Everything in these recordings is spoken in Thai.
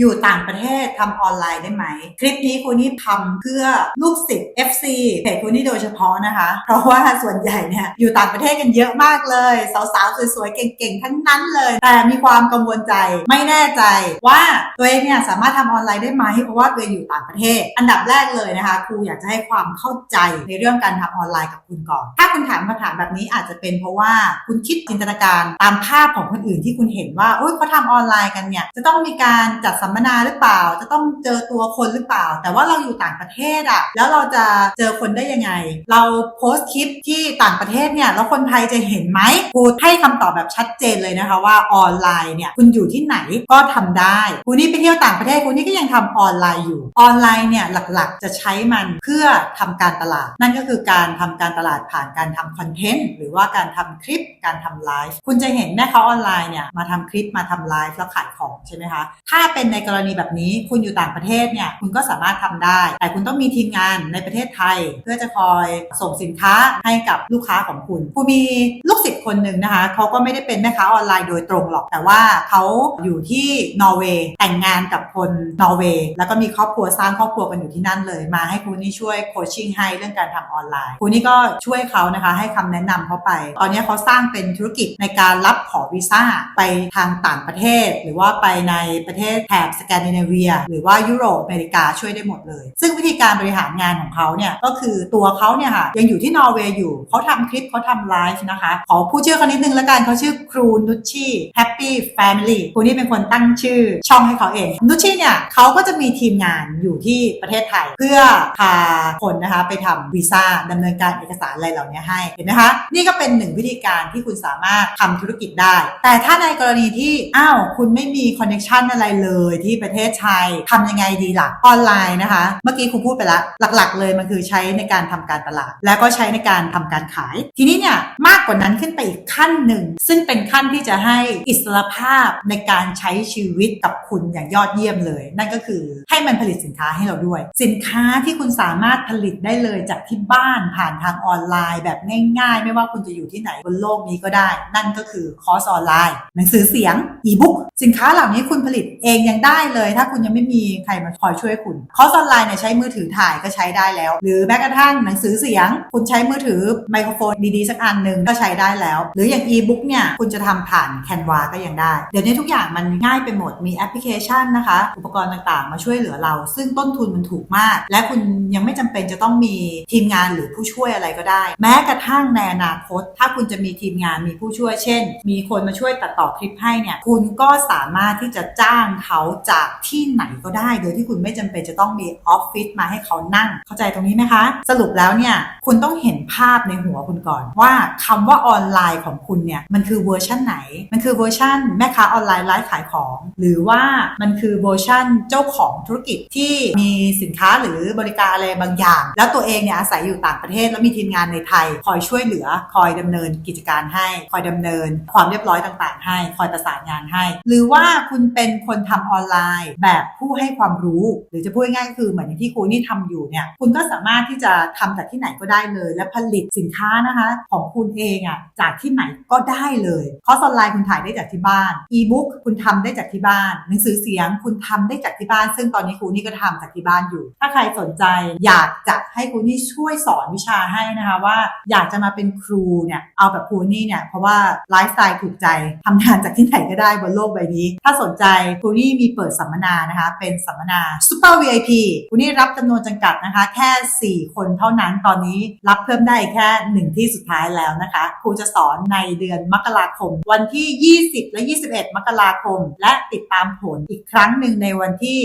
อยู่ต่างประเทศทำออนไลน์ได้ไหม คลิปนี้คุณนี่ทำเพื่อลูกศิษย์ FC เพจคุณนี่โดยเฉพาะนะคะ เพราะว่าส่วนใหญ่เนี่ยอยู่ต่างประเทศกันเยอะมากเลย สาวๆ สวยๆ เก่งๆ ทั้งนั้นเลย แต่มีความกังวลใจไม่แน่ใจว่าตัวเองเนี่ยสามารถทำออนไลน์ได้ไหมเพราะว่าตัวเองอยู่ต่างประเทศ อันดับแรกเลยนะคะครูอยากจะให้ความเข้าใจในเรื่องการทำออนไลน์กับคุณก่อน ถ้าคุณถามคำถามแบบนี้อาจจะเป็นเพราะว่าคุณคิดจินตนาการตามภาพของคนอื่นที่คุณเห็นว่าโอ๊ยเขาทำออนไลน์กันเนี่ยจะต้องมีการจัดสัมมนาหรือเปล่า จะต้องเจอตัวคนหรือเปล่า แต่ว่าเราอยู่ต่างประเทศอะแล้วเราจะเจอคนได้ยังไง เราโพสต์คลิปที่ต่างประเทศเนี่ยแล้วคนไทยจะเห็นไหมครูให้คำตอบแบบชัดเจนเลยนะคะว่าออนไลน์เนี่ยคุณอยู่ที่ไหนก็ทำได้คุณนี่ไปเที่ยวต่างประเทศคุณนี่ก็ยังทำออนไลน์อยู่ ออนไลน์เนี่ยหลักๆ จะใช้มันเพื่อทำการตลาด นั่นก็คือการทำการตลาดผ่านการทำคอนเทนต์หรือว่าการทำคลิปการทำไลฟ์คุณจะเห็นแม่ค้าออนไลน์เนี่ยมาทำคลิปมาทำไลฟ์แล้วขายของใช่ไหมคะถ้าเป็นในกรณีแบบนี้คุณอยู่ต่างประเทศเนี่ยคุณก็สามารถทำได้ แต่คุณต้องมีทีมงานในประเทศไทย เพื่อจะคอยส่งสินค้าให้กับลูกค้าของคุณครูมีลูกศิษย์คนหนึ่งนะคะเขาก็ไม่ได้เป็นแม่ค้าออนไลน์โดยตรงหรอก แต่ว่าเขาอยู่ที่นอร์เวย์แต่งงานกับคนนอร์เวย์แล้วก็มีครอบครัวสร้างครอบครัวกันอยู่ที่นั่นเลยมาให้ครูนี่ช่วยโคชชิ่งให้เรื่องการทำออนไลน์ครูนี่ก็ช่วยเขานะคะให้คำแนะนำเขาไป ตอนนี้เขาสร้างเป็นธุรกิจในการรับขอวีซ่าไปทางต่างประเทศ หรือว่าไปในประเทศแถบสแกนดิเนเวีย หรือว่ายุโรปอเมริกาช่วยได้หมดเลย ซึ่งวิธีการบริหารงานของเขาเนี่ยก็คือตัวเขาเนี่ยค่ะยังอยู่ที่นอร์เวย์อยู่เขาทำคลิปเขาทำไลฟ์นะคะ ขอผู้ชื่อเขานิดนึงแล้วกันเขาชื่อครูนุชชี่แฮปปี้แฟมิลี่ครูนี่เป็นคนตั้งชื่อช่องให้เขาเอง นุชชี่เนี่ยเขาก็จะมีทีมงานอยู่ที่ประเทศไทย เพื่อพาคนนะคะไปทำวีซ่าดำเนินการเอกสารอะไรเหล่านี้ให้เห็นไหมคะ นี่ก็เป็นหนึ่งวิธีการที่คุณสามารถทำธุรกิจได้ แต่ถ้าในกรณีที่อ้าวคุณไม่มีคอนเน c ชันอะไรเลยที่ประเทศไทยทำยังไงดีล่ะออนไลน์นะคะ เมื่อกี้ครูพูดไปแล้วหลักๆ เลยมันคือใช้ในการทำการตลาด แล้วก็ใช้ในการทำการขาย ทีนี้เนี่ยมากกว่านั้นขึ้นไปอีกขั้นหนึ่ง ซึ่งเป็นขั้นที่จะให้อิสรภาพในการใช้ชีวิตกับคุณอย่างยอดเยี่ยมเลย นั่นก็คือให้มันผลิตสินค้าให้เราด้วย สินค้าที่คุณสามารถผลิตได้เลยจากที่บ้านผ่านทางออนไลน์ แบบง่าย ๆ ไม่ว่าคุณจะอยู่ที่ไหนบนโลกนี้ก็ได้ นั่นก็คือคอร์สออนไลน์ หนังสือเสียงอีบุ๊กสินค้าเหล่านี้คุณผลิตเองยังได้เลย ถ้าคุณยังไม่มีใครมาคอยช่วยคุณคอร์สออนไลน์เนี่ยใช้มือถือถ่ายก็ใช้ได้แล้ว หรือแม้กระทั่งหนังสือเสียง คุณใช้มือถือไมโครโฟนดีๆ สักอันหนึ่งก็ใช้ได้แล้ว หรืออย่างอีบุ๊กเนี่ยคุณจะทำผ่านแคนวาก็ยังได้ เดี๋ยวนี้ทุกอย่างมันง่ายไปหมดมีแอปพลิเคชันนะคะ อุปกรณ์ต่างๆ มาช่วยเหลือเรา ซึ่งต้นทุนมันถูกมาก และคุณยังไม่จำเป็นจะต้องมีทีมงานหรือผู้ช่วยอะไรก็ได้ แม้กระทั่งในอนาคต ถ้าคุณจะมีทีมงานมีผู้ช่วยเช่น มีคนมาช่วยตัดต่อคลิปให้เนี่ยคุณก็สามารถที่จะจ้างเขาจากที่ไหนก็ได้ โดยที่คุณไม่จำเป็นจะต้องมีออฟฟิศมาให้เขานั่ง เข้าใจตรงนี้ไหมคะ สรุปแล้วเนี่ยคุณต้องเห็นภาพในหัวคุณก่อน ว่าคำว่าออนไลน์ของคุณเนี่ยมันคือเวอร์ชันไหน มันคือเวอร์ชันแม่ค้าออนไลน์ไลฟ์ขายของ หรือว่ามันคือเวอร์ชันเจ้าของธุรกิจที่มีสินค้าหรือบริการอะไรบางอย่าง แล้วตัวเองเนี่ยอาศัยอยู่ต่างประเทศแล้วมีทีมงานในไทย คอยช่วยเหลือ คอยดำเนินกิจการให้ คอยดำเนิน ความเรียบร้อยต่างๆ ให้ คอยประสานงานให้ หรือว่าคุณเป็นคนทำออนไลน์ แบบผู้ให้ความรู้ หรือจะพูดง่ายๆก็คือเหมือนอย่างที่ครูนี่ทำอยู่เนี่ยคุณก็สามารถที่จะทำจากที่ไหนก็ได้เลย และผลิตสินค้านะคะ ของคุณเองอะจากที่ไหนก็ได้เลยคอร์สออนไลน์คุณถ่ายได้จากที่บ้านอีบุ๊กคุณทำได้จากที่บ้าน หนังสือเสียงคุณทำได้จากที่บ้าน ซึ่งตอนนี้ครูนี่ก็ทำจากที่บ้านอยู่ ถ้าใครสนใจอยากจะให้ครูนี่ช่วยสอนวิชาให้นะคะว่า อยากจะมาเป็นครูเนี่ยเอาแบบครูนี่เนี่ยเพราะว่าไลฟ์สไตล์ถูกใจทำงานจากที่ไหนก็ได้บนโลกใบนี้ ถ้าสนใจครูนี่มีเปิดสัมมนานะคะ เป็นสัมมนา Super VIP ครูนี่รับจำนวนจำกัดนะคะ แค่ 4 คนเท่านั้นตอนนี้รับเพิ่มได้แค่หนึ่งที่สุดท้ายแล้วนะคะครูจะสอนในเดือนมกราคม วันที่ 20 และ 21 มกราคม และติดตามผลอีกครั้งหนึ่งในวันที่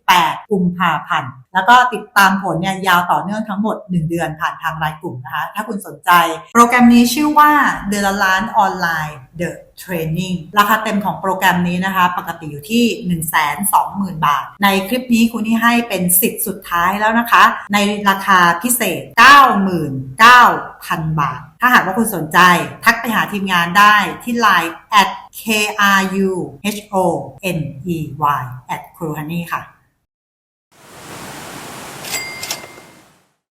18 กุมภาพันธ์แล้วก็ติดตามผลเนี่ยยาวต่อเนื่องทั้งหมด 1 เดือนผ่านทางรายกลุ่มนะคะ ถ้าคุณสนใจ โปรแกรมนี้ชื่อว่าเดือนละล้านออนไลน์ The Training ราคาเต็มของโปรแกรมนี้นะคะ ปกติอยู่ที่ 120,000 บาท ในคลิปนี้คุณที่ให้เป็นสิทธิ์สุดท้ายแล้วนะคะ ในราคาพิเศษ 99,000 บาท ถ้าหากว่าคุณสนใจ ทักไปหาทีมงานได้ที่ Line at k r u h o n e y at c r u h o n e y ค่ะ